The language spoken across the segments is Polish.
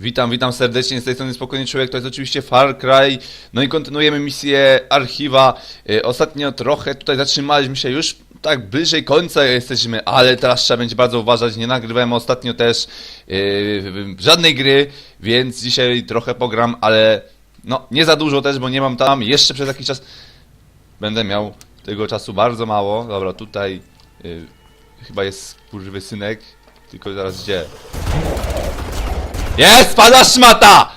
Witam, witam serdecznie, z tej strony Spokojny Człowiek, to jest oczywiście Far Cry, no i kontynuujemy misję Archiwa. E, Ostatnio trochę tutaj zatrzymaliśmy się, już tak bliżej końca jesteśmy, ale teraz trzeba będzie bardzo uważać, nie nagrywałem ostatnio też e, żadnej gry, więc dzisiaj trochę pogram, ale no nie za dużo też, bo nie mam tam, jeszcze przez jakiś czas będę miał tego czasu bardzo mało. Dobra, tutaj e, chyba jest kurwy synek, tylko zaraz gdzie? Jest, pada szmata!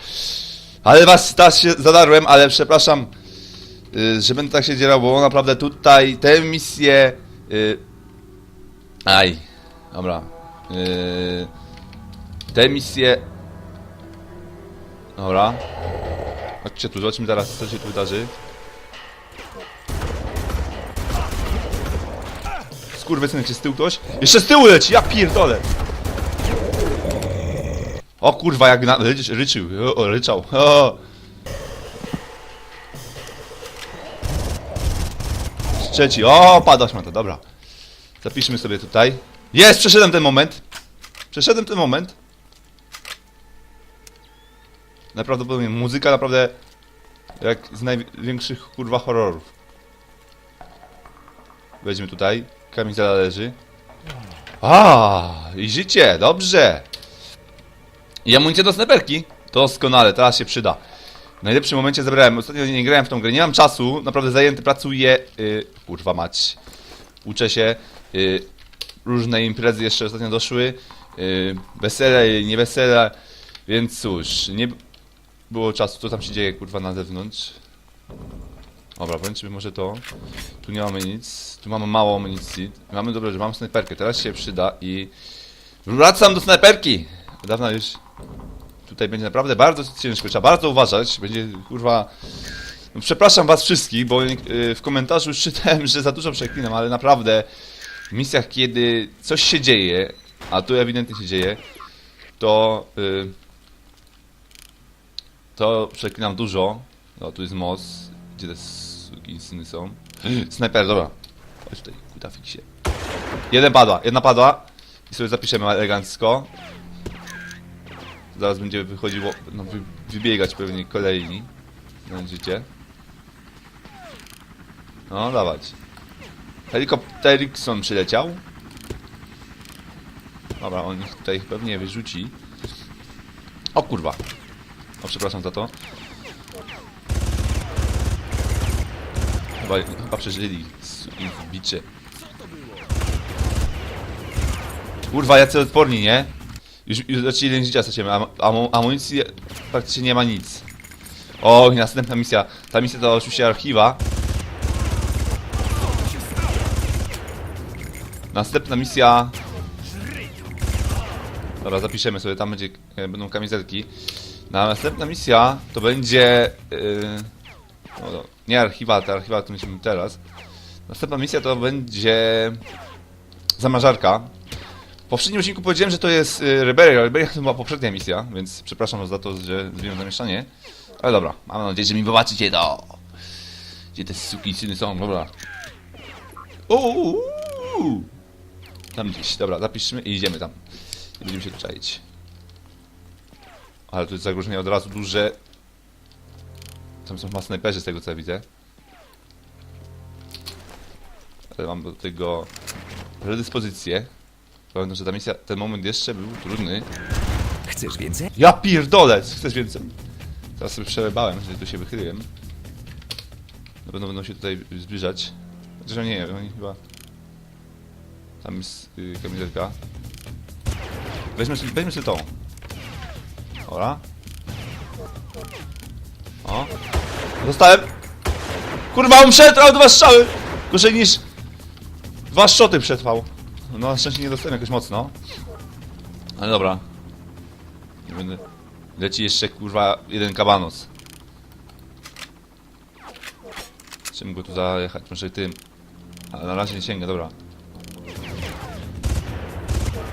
Ale was teraz się zadarłem, ale przepraszam, y, że będę tak się dzierał, bo naprawdę tutaj tę misję... Y, aj, dobra. Y, tę misję... Dobra. Chodźcie tu, zobaczmy teraz, co się tu wydarzy. Skurwysynek, czy z tyłu ktoś? Jeszcze z tyłu leci, ja pierdolę! O kurwa, jak na... rycz, ryczył, o, ryczał. O. Trzeci, o, padasz ma to, dobra. Zapiszmy sobie tutaj. Jest, przeszedłem ten moment. Przeszedłem ten moment. Naprawdę, muzyka naprawdę jak z największych kurwa horrorów. Weźmy tutaj. Kamizela leży. A, i życie, dobrze. I amunicję do snajperki. Doskonale, teraz się przyda. W najlepszym momencie zebrałem. Ostatnio nie grałem w tą grę, nie mam czasu. Naprawdę zajęty pracuję. Yy, kurwa mać. Uczę się. Yy, różne imprezy jeszcze ostatnio doszły. Yy, wesele, nie wesele. Więc cóż, nie było czasu. Co tam się dzieje, kurwa, na zewnątrz? Dobra, włączymy może to. Tu nie mamy nic. Tu mamy mało amunicji. Mamy, dobrze, że mam snajperkę. Teraz się przyda i... Wracam do snajperki! Dawna już tutaj będzie naprawdę bardzo ciężko, trzeba bardzo uważać, będzie kurwa... No, przepraszam was wszystkich, bo y, w komentarzu już czytałem, że za dużo przeklinam, ale naprawdę w misjach, kiedy coś się dzieje, a tu ewidentnie się dzieje, to... Y, to przeklinam dużo. No, tu jest most, gdzie te syny są. Snajper, dobra. Chodź tutaj, kutafik się. Jeden padła, jedna padła. I sobie zapiszemy elegancko. Zaraz będzie wychodziło, no wy, wybiegać pewnie kolejni. Będziecie. No, dawać. Helikopterikson przyleciał. Dobra, on ich tutaj pewnie wyrzuci. O kurwa. O, przepraszam za to. Chyba, chyba przeżyli bicie. Kurwa, jacy odporni, nie? Już, już znaczy jeden życia stracimy, am, am, amunicji praktycznie nie ma nic. O, i następna misja. Ta misja to oczywiście archiwa. Następna misja... Dobra, zapiszemy sobie, tam będzie, e, będą kamizelki. Na następna misja to będzie... Yy, no, nie archiwa, te archiwa to myślimy teraz. Następna misja to będzie... Zamarzarka. W poprzednim odcinku powiedziałem, że to jest y, Reberia. Reberia to była poprzednia misja, więc przepraszam za to, że zrobiłem zamieszanie. Ale dobra, mam nadzieję, że mi wybaczycie to. Gdzie te suki syny są, dobra. Uuu. Tam gdzieś, dobra, zapiszmy i idziemy tam. I będziemy się czaić. Ale tu jest zagrożenie od razu duże. Tam są chyba snajperzy z tego co ja widzę. Ale mam do tego predyspozycję. Pamiętam, że ta misja, ten moment jeszcze był trudny. Chcesz więcej? Ja pierdolę! Chcesz więcej? Teraz sobie przelebałem, że tu się wychyliłem. Na pewno będą się tutaj zbliżać. Chociaż nie, oni chyba... Tam jest yy, kamizelka. Weźmy sobie, weźmy sobie tą. Dobra. O. Dostałem! Kurwa, on przetrwał dwa strzały! Gorzej niż... Dwa szoty przetrwał. No na szczęście nie dostałem jakoś mocno. Ale dobra. Nie będę... Leci jeszcze kurwa jeden kabanos. Czym go tu zajechać? Może tym. Ale na razie nie sięga, dobra.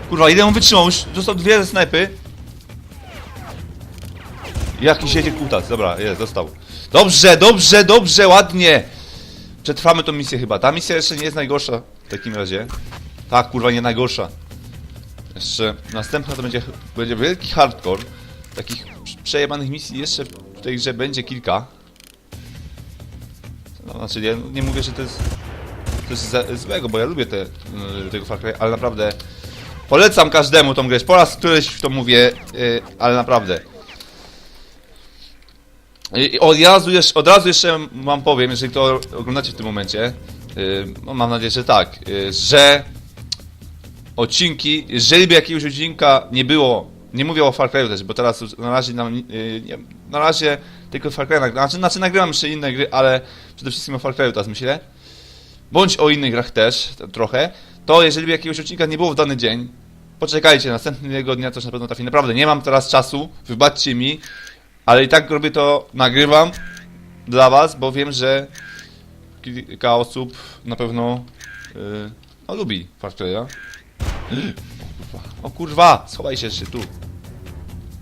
Kurwa, ile on wytrzymał? Już dostał dwie snajpy. Jakiś jedzie kutas, dobra, jest, dostał. Dobrze, dobrze, dobrze, ładnie. Przetrwamy tą misję chyba. Ta misja jeszcze nie jest najgorsza w takim razie. Tak, kurwa, nie najgorsza. Jeszcze następna to będzie, będzie wielki hardcore. takich przejebanych misji jeszcze w tej grze będzie kilka. No, znaczy, ja nie mówię, że to jest coś złego, bo ja lubię te, y, tego Far Cry, ale naprawdę polecam każdemu tą grę. Po raz któryś to mówię, y, ale naprawdę. I- Od razu, jeszcze, od razu jeszcze wam powiem, jeżeli to oglądacie w tym momencie, y, no mam nadzieję, że tak, y, że odcinki, jeżeli by jakiegoś odcinka nie było, nie mówię o Far Cry'u też, bo teraz na razie nam, y, nie, na razie tylko Far Cry znaczy, znaczy nagrywam jeszcze inne gry, ale przede wszystkim o Far Cry'u teraz myślę, bądź o innych grach też, trochę, to jeżeli by jakiegoś odcinka nie było w dany dzień, poczekajcie, następnego dnia coś na pewno trafi. Naprawdę, nie mam teraz czasu, wybaczcie mi, ale i tak robię to, nagrywam dla was, bo wiem, że kilka osób na pewno yy, no, lubi Far Cry'a. O kurwa, schowaj się jeszcze tu.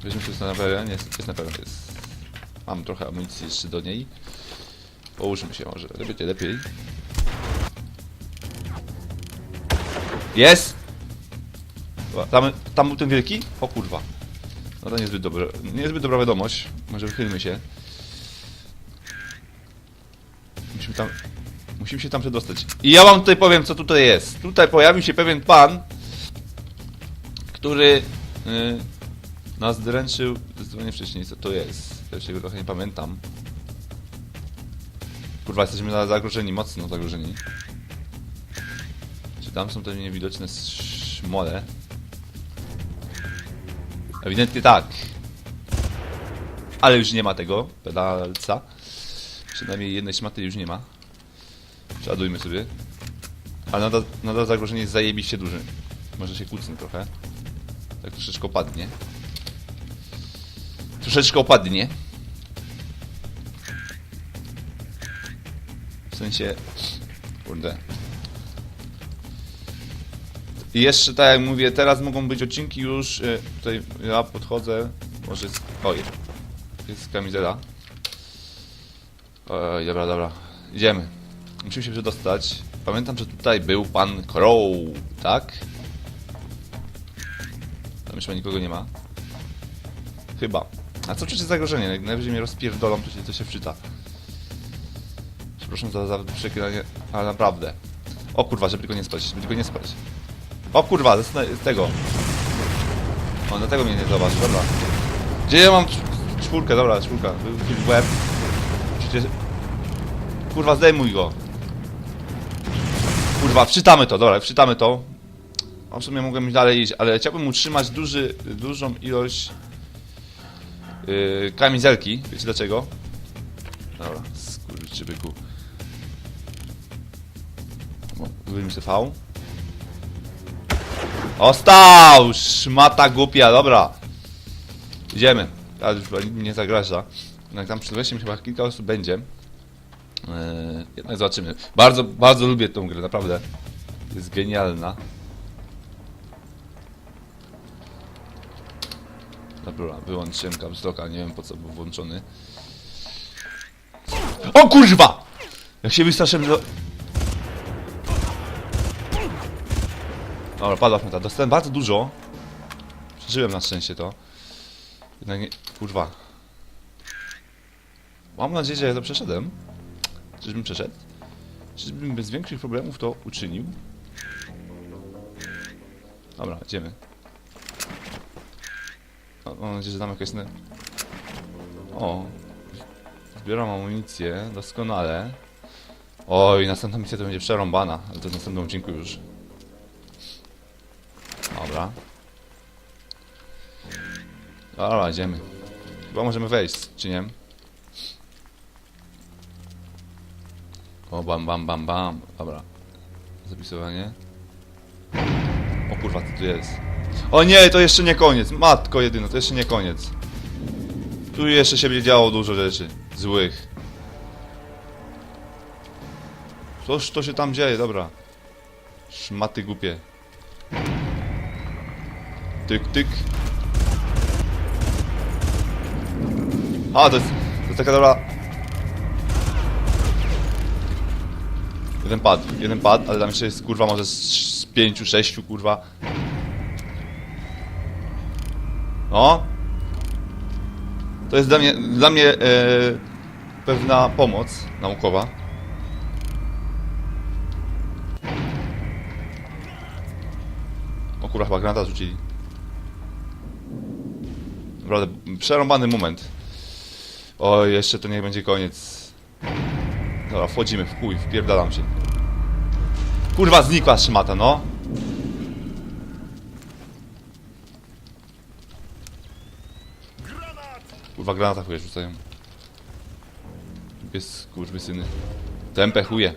Weźmy się snajperę, nie, jest snajperą, jest... Mam trochę amunicji jeszcze do niej. Połóżmy się może, będzie lepiej. Jest! Tam, tam był ten wielki? O kurwa. No to niezbyt dobre, niezbyt dobra wiadomość. Może wychylmy się. Musimy tam... Musimy się tam przedostać. I ja wam tutaj powiem, co tutaj jest. Tutaj pojawił się pewien pan, który yy, nas dręczył zdecydowanie wcześniej. Co to jest? Ja się trochę nie pamiętam. Kurwa, jesteśmy za- zagrożeni, mocno zagrożeni. Czy tam są te niewidoczne szmole? Ewidentnie tak. Ale już nie ma tego pedalca. Przynajmniej jednej szmaty już nie ma. Przeładujmy sobie. Ale nadal, nadal zagrożenie jest zajebiście duże. Może się kłócmy trochę. Tak troszeczkę opadnie. Troszeczkę opadnie. W sensie... Kurde. I jeszcze tak jak mówię, teraz mogą być odcinki już... y, Tutaj ja podchodzę. Może jest... Oj. Jest kamizela. Dobra, dobra. Idziemy. Musimy się przedostać. Pamiętam, że tutaj był pan Crow, tak? Tam chyba nikogo nie ma. Chyba. A co przecież zagrożenie? Najwyżej mnie rozpierdolą, to się, to się wczyta. Przepraszam za, za przeklinanie, ale naprawdę. O kurwa, żeby tylko nie spać, żeby tylko nie spać. O kurwa, z, tego. O, dlatego mnie nie zobacz, dobra. Gdzie ja mam cz- czwórkę, dobra, czwórka. Był w łeb. Przecież... Kurwa, zdejmuj go. Kurwa, wczytamy to, dobra, wczytamy to. W sumie mogłem dalej iść, ale chciałbym utrzymać duży, dużą ilość yy, kamizelki. Wiecie dlaczego? Dobra, skurczybyku. Wyjmij sobie V. Ostał! Szmata głupia, dobra. Idziemy. Ale już nie zagraża. Jak tam przy mi chyba kilka osób będzie. Eee, jednak zobaczymy. Bardzo, bardzo lubię tą grę, naprawdę. Jest genialna. Dobra, wyłączyłem capslocka, nie wiem po co był włączony. O kurwa! Jak się wystraszyłem, że... Dobra, padła fneta. Dostałem bardzo dużo. Przeżyłem na szczęście to. Jednak nie... Kurwa. Mam nadzieję, że ja to przeszedłem. Czyżbym przeszedł? Czyżbym bez większych problemów to uczynił? Dobra, idziemy. Mam nadzieję, że tam jakaś... O. Zbieram amunicję, doskonale. Oj, następna misja to będzie przerąbana, ale to w następnym odcinku już. Dobra. Dobra, idziemy. Chyba możemy wejść, czy nie? O, bam, bam, bam, bam. Dobra. Zapisywanie. O kurwa, co tu jest? O nie, to jeszcze nie koniec. Matko jedyna, to jeszcze nie koniec. Tu jeszcze się będzie działo dużo rzeczy. Złych. Coż to się tam dzieje, dobra. Szmaty głupie. Tyk, tyk. A, to jest, to jest taka dobra... Jeden pad, jeden pad, ale tam jeszcze jest kurwa może z, z pięciu, sześciu kurwa. No. To jest dla mnie, dla mnie e, pewna pomoc naukowa. O kurwa, chyba granata rzucili. Naprawdę, przerąbany moment. O, jeszcze to niech będzie koniec. Dobra, wchodzimy w chuj, wpierdalam się. Kurwa, znikła szmata, no. Kurwa, granata chuje rzucają. Jest kurwy syny. Tempę chuje.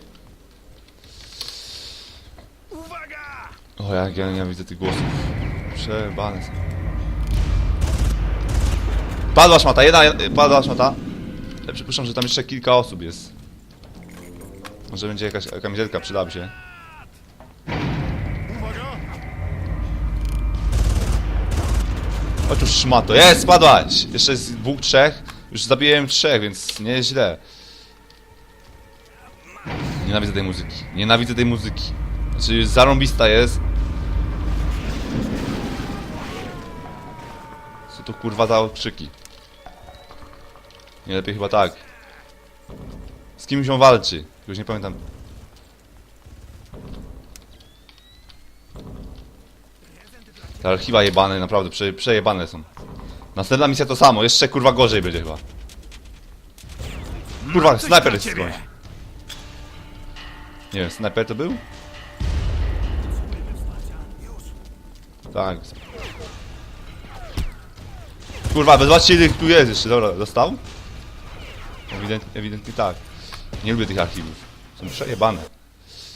Uwaga! O, jak ja nienawidzę tych głosów. Przebane są. Padła szmata, jedna, jedna padła szmata. Ja przypuszczam, że tam jeszcze kilka osób jest. Może będzie jakaś kamizelka, przydałaby się. Otóż szmato. Jest, spadłaś! Jeszcze jest dwóch, trzech. Już zabiłem trzech, więc nie jest źle. Nienawidzę tej muzyki. Nienawidzę tej muzyki. Znaczy, zarąbista jest. Co to kurwa za okrzyki? Nie lepiej chyba tak. Z kim się walczy? Już nie pamiętam. Te archiwa jebane, naprawdę prze, przejebane są. Następna misja to samo, jeszcze kurwa gorzej będzie chyba. Kurwa, snajper jest skądś. Nie wiem, snajper to był? Tak. Kurwa, zobaczcie ile ich tu jest jeszcze, dobra, dostał? Ewident, ewidentnie tak. Nie lubię tych archiwów. Są przejebane.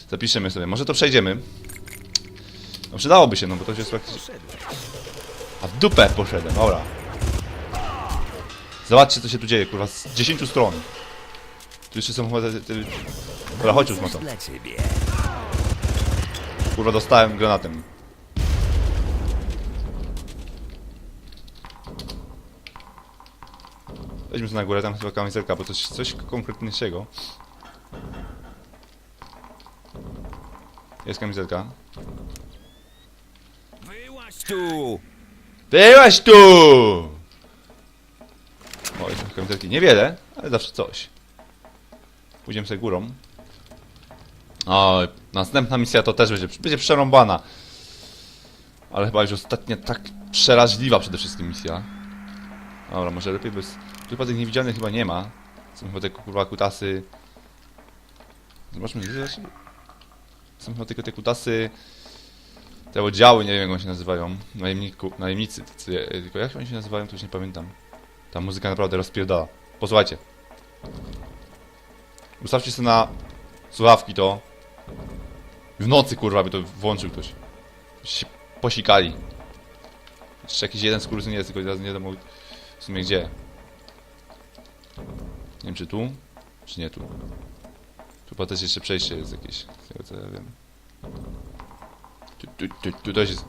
Zapiszemy sobie, może to przejdziemy. No przydałoby się, no bo to jest praktycznie... A w dupę poszedłem, dobra. Zobaczcie co się tu dzieje, kurwa, z 10 stron. Tu jeszcze są chyba te... te... Dobra, chodź już ciebie. Kurwa, dostałem granatem. Weźmy sobie na górę, tam chyba kamizelka, bo coś, coś konkretniejszego. Jest kamizelka. Tu! Byłaś tu! O, jest trochę kamizelki. Niewiele, ale zawsze coś. Pójdziemy sobie górą. O, następna misja to też będzie, będzie przerąbana. Ale chyba już ostatnia tak przeraźliwa przede wszystkim misja. Dobra, może lepiej bez... Tu chyba tych niewidzialnych chyba nie ma. Są chyba te kurwa kutasy... Zobaczmy, gdzie Są chyba tylko te kutasy... Te oddziały, nie wiem jak one się nazywają. Najemniku, najemnicy. tacy, e, Tylko jak oni się nazywają, to już nie pamiętam. Ta muzyka naprawdę rozpierdala. Posłuchajcie. Ustawcie sobie na słuchawki to. W nocy kurwa by to włączył ktoś. Się posikali. Jeszcze jakiś jeden skurwysyn jest, tylko teraz nie wiadomo w sumie gdzie. Nie wiem czy tu, czy nie. Tu chyba też jeszcze przejście jest jakieś, z tego co ja wiem. Tu, jest.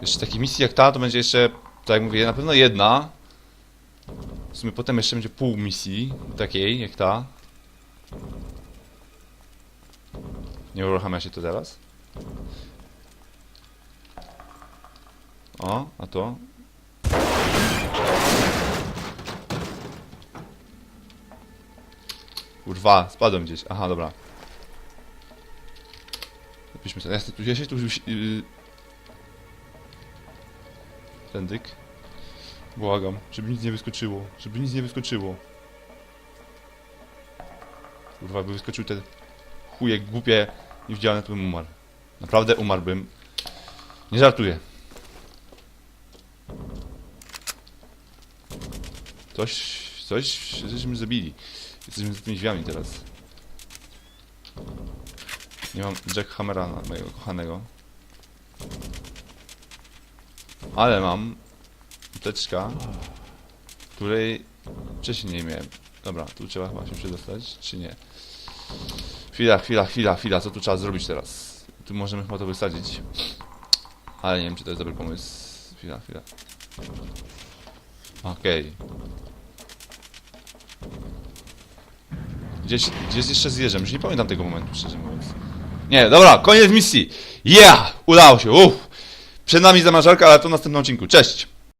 Jeszcze takiej misji jak ta, to będzie jeszcze, tak jak mówię, na pewno jedna. W sumie potem jeszcze będzie pół misji, takiej jak ta. Nie uruchamia się to teraz. O, a to? Kurwa, spadłem gdzieś. Aha, dobra. Napiszmy sobie. Ja się tu, ja yy... Tędyk. Błagam, żeby nic nie wyskoczyło. Żeby nic nie wyskoczyło. Kurwa, by wyskoczył te chuje głupie, niewidzialne, to bym umarł. Naprawdę umarłbym. Nie żartuję. Coś, coś żeśmy zabili. Jesteśmy z tymi drzwiami teraz. Nie mam Jackhammera mojego kochanego. Ale mam apteczka, której wcześniej nie miałem. Dobra, tu trzeba chyba się przedostać, czy nie? Chwila, chwila, chwila, chwila, co tu trzeba zrobić teraz? Tu możemy chyba to wysadzić. Ale nie wiem, czy to jest dobry pomysł. Chwila, chwila. Okej. Gdzieś, gdzieś jeszcze zjeżdżam, już nie pamiętam tego momentu, szczerze mówiąc. Nie, dobra, koniec misji! Yeah! Udało się, uff! Przed nami zamarzalka, ale to w następnym odcinku. Cześć!